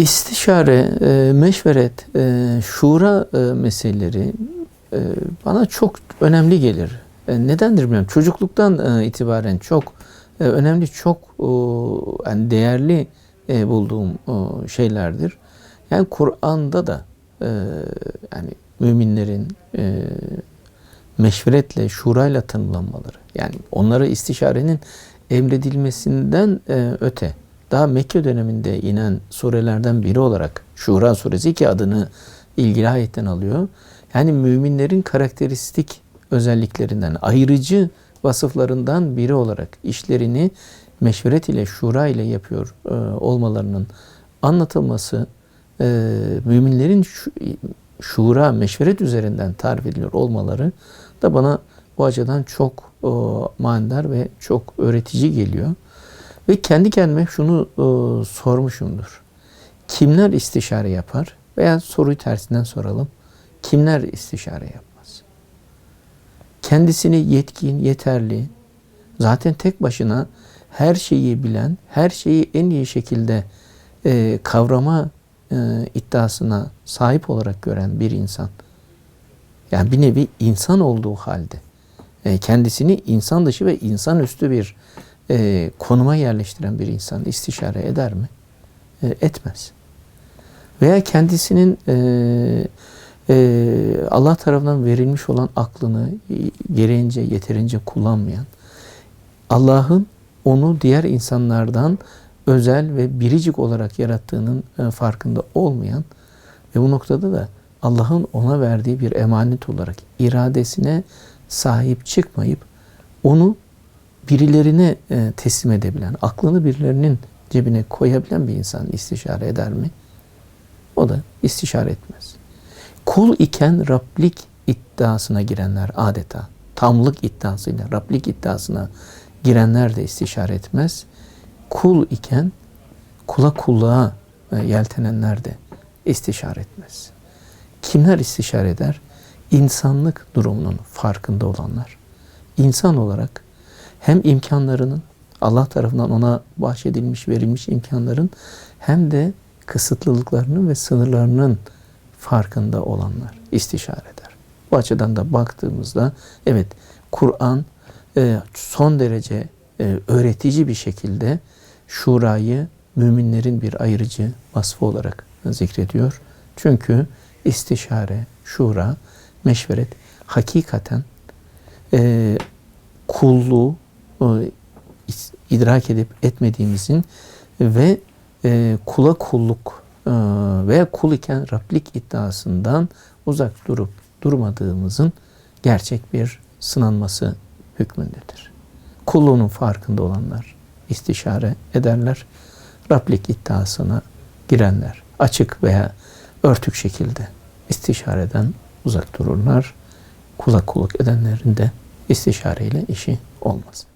İstişare, e, meşveret, e, şura e, meseleleri e, bana çok önemli gelir. E, nedendir bilmiyorum. Çocukluktan e, itibaren çok e, önemli, çok e, yani değerli e, bulduğum e, şeylerdir. Yani Kur'an'da da e, yani müminlerin e, meşveretle, şurayla tanımlanmaları. Yani onlara istişarenin emredilmesinden e, öte daha Mekke döneminde inen surelerden biri olarak Şura suresi ki adını ilgili ayetten alıyor. Yani müminlerin karakteristik özelliklerinden, ayrıcı vasıflarından biri olarak işlerini meşveret ile, şura ile yapıyor e, olmalarının anlatılması, e, müminlerin şu, şura, meşveret üzerinden tarif ediliyor olmaları da bana bu açıdan çok e, manidar ve çok öğretici geliyor. Ve kendi kendime şunu e, sormuşumdur. Kimler istişare yapar? Veya soruyu tersinden soralım. Kimler istişare yapmaz? Kendisini yetkin, yeterli, zaten tek başına her şeyi bilen, her şeyi en iyi şekilde e, kavrama e, iddiasına sahip olarak gören bir insan. Yani bir nevi insan olduğu halde e, kendisini insan dışı ve insan üstü bir e, konuma yerleştiren bir insan istişare eder mi? E, etmez. Veya kendisinin e, e, Allah tarafından verilmiş olan aklını gereğince, yeterince kullanmayan, Allah'ın onu diğer insanlardan özel ve biricik olarak yarattığının e, farkında olmayan ve bu noktada da Allah'ın ona verdiği bir emanet olarak iradesine sahip çıkmayıp onu birilerine teslim edebilen, aklını birilerinin cebine koyabilen bir insan istişare eder mi? O da istişare etmez. Kul iken Rablik iddiasına girenler adeta, tamlık iddiasıyla Rablik iddiasına girenler de istişare etmez. Kul iken kula kulluğa e, yeltenenler de istişare etmez. Kimler istişare eder? İnsanlık durumunun farkında olanlar. İnsan olarak hem imkanlarının Allah tarafından ona bahşedilmiş, verilmiş imkanların hem de kısıtlılıklarının ve sınırlarının farkında olanlar istişare eder. Bu açıdan da baktığımızda evet Kur'an e, son derece e, öğretici bir şekilde şurayı müminlerin bir ayrıcı vasfı olarak zikrediyor. Çünkü istişare, şura, meşveret hakikaten e, kulluğu idrak edip etmediğimizin ve e, kula kulluk e, veya kul iken Rablik iddiasından uzak durup durmadığımızın gerçek bir sınanması hükmündedir. Kulluğunun farkında olanlar istişare ederler. Rablik iddiasına girenler açık veya örtük şekilde istişareden uzak dururlar. Kula kulluk edenlerin de istişareyle işi olmaz.